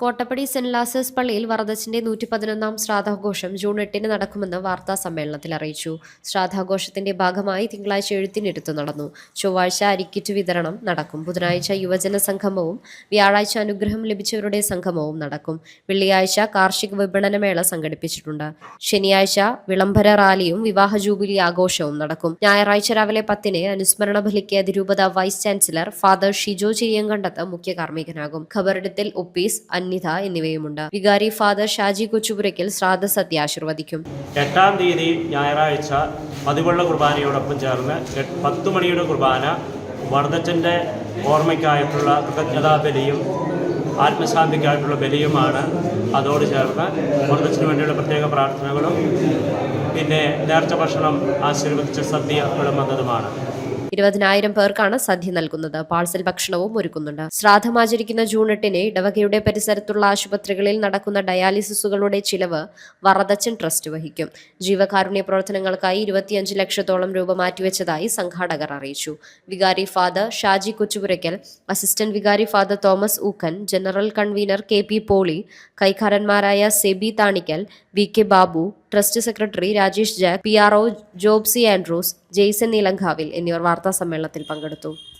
Kottappadi saint Lazarus പള്ളിയിൽ വറദച്ചിന്റെ നൂറ്റി പതിനൊന്നാം ശ്രാദ്ധാഘോഷം ജൂൺ എട്ടിന് നടക്കുമെന്ന് വാർത്താ സമ്മേളനത്തിൽ അറിയിച്ചു. ശ്രാദ്ധാഘോഷത്തിന്റെ ഭാഗമായി തിങ്കളാഴ്ച എഴുത്തിനെടുത്തു നടന്നു. ചൊവ്വാഴ്ച അരിക്കിറ്റ് വിതരണം നടക്കും. ബുധനാഴ്ച യുവജന സംഗമവും വ്യാഴാഴ്ച അനുഗ്രഹം ലഭിച്ചവരുടെ സംഗമവും നടക്കും. വെള്ളിയാഴ്ച കാർഷിക വിപണന മേള സംഘടിപ്പിച്ചിട്ടുണ്ട്. ശനിയാഴ്ച വിളംബര റാലിയും വിവാഹ ജൂബിലി ആഘോഷവും നടക്കും. ഞായറാഴ്ച രാവിലെ പത്തിന് അനുസ്മരണ ബലിക്ക് അതിരൂപത vice chancellor father Shijo Chiriyankandath മുഖ്യ കാർമ്മികനാകും. ഖബറിടത്തിൽ ഒപ്പീസ് അന്നിത എന്നിവയുമുണ്ട്. വികാരി ഫാദർ ഷാജി കൊച്ചുപുരയ്ക്കൽ ശ്രാദ്ധ സദ്യ ആശീർവദിക്കും. എട്ടാം തീയതി ഞായറാഴ്ച പതിവുള്ള കുർബാനയോടൊപ്പം ചേർന്ന് പത്ത് മണിയുടെ കുർബാന വർദ്ധച്ചന്റെ ഓർമ്മയ്ക്കായിട്ടുള്ള കൃതജ്ഞതാ ബലിയും ആത്മശാന്തിക്കായിട്ടുള്ള ബലിയുമാണ് അതോട് ചേർന്ന് വർദ്ധച്ചന് വേണ്ടിയുള്ള പ്രത്യേക പ്രാർത്ഥനകളും പിന്നെ നേർച്ച ഭക്ഷണം ആശീർവദിച്ച സദ്യകളും വിളമ്പുന്നതുമാണ് ഇരുപതിനായിരം പേർക്കാണ് സദ്യ നൽകുന്നത്. പാഴ്സൽ ഭക്ഷണവും ഒരുക്കുന്നുണ്ട്. ശ്രാദ്ധം ആചരിക്കുന്ന ജൂൺ എട്ടിന് ഇടവകയുടെ പരിസരത്തുള്ള ആശുപത്രികളിൽ നടക്കുന്ന ഡയാലിസിസുകളുടെ ചിലവ് വറദച്ചൻ ട്രസ്റ്റ് വഹിക്കും. ജീവകാരുണ്യ പ്രവർത്തനങ്ങൾക്കായി ഇരുപത്തിയഞ്ച് ലക്ഷത്തോളം രൂപ മാറ്റിവെച്ചതായി സംഘാടകർ അറിയിച്ചു. വികാരി ഫാദർ ഷാജി കൊച്ചുപുരയ്ക്കൽ അസിസ്റ്റന്റ് വികാരി father Thomas Ookken general convener K P Poly കൈക്കാരന്മാരായ Seby Thanikkal V K Babu trust secretary Rajesh Jack P R O Jobsy Andrews Jaison Neelankavil എന്നിവർ വാർത്താ സമ്മേളനത്തിൽ പങ്കെടുത്തു.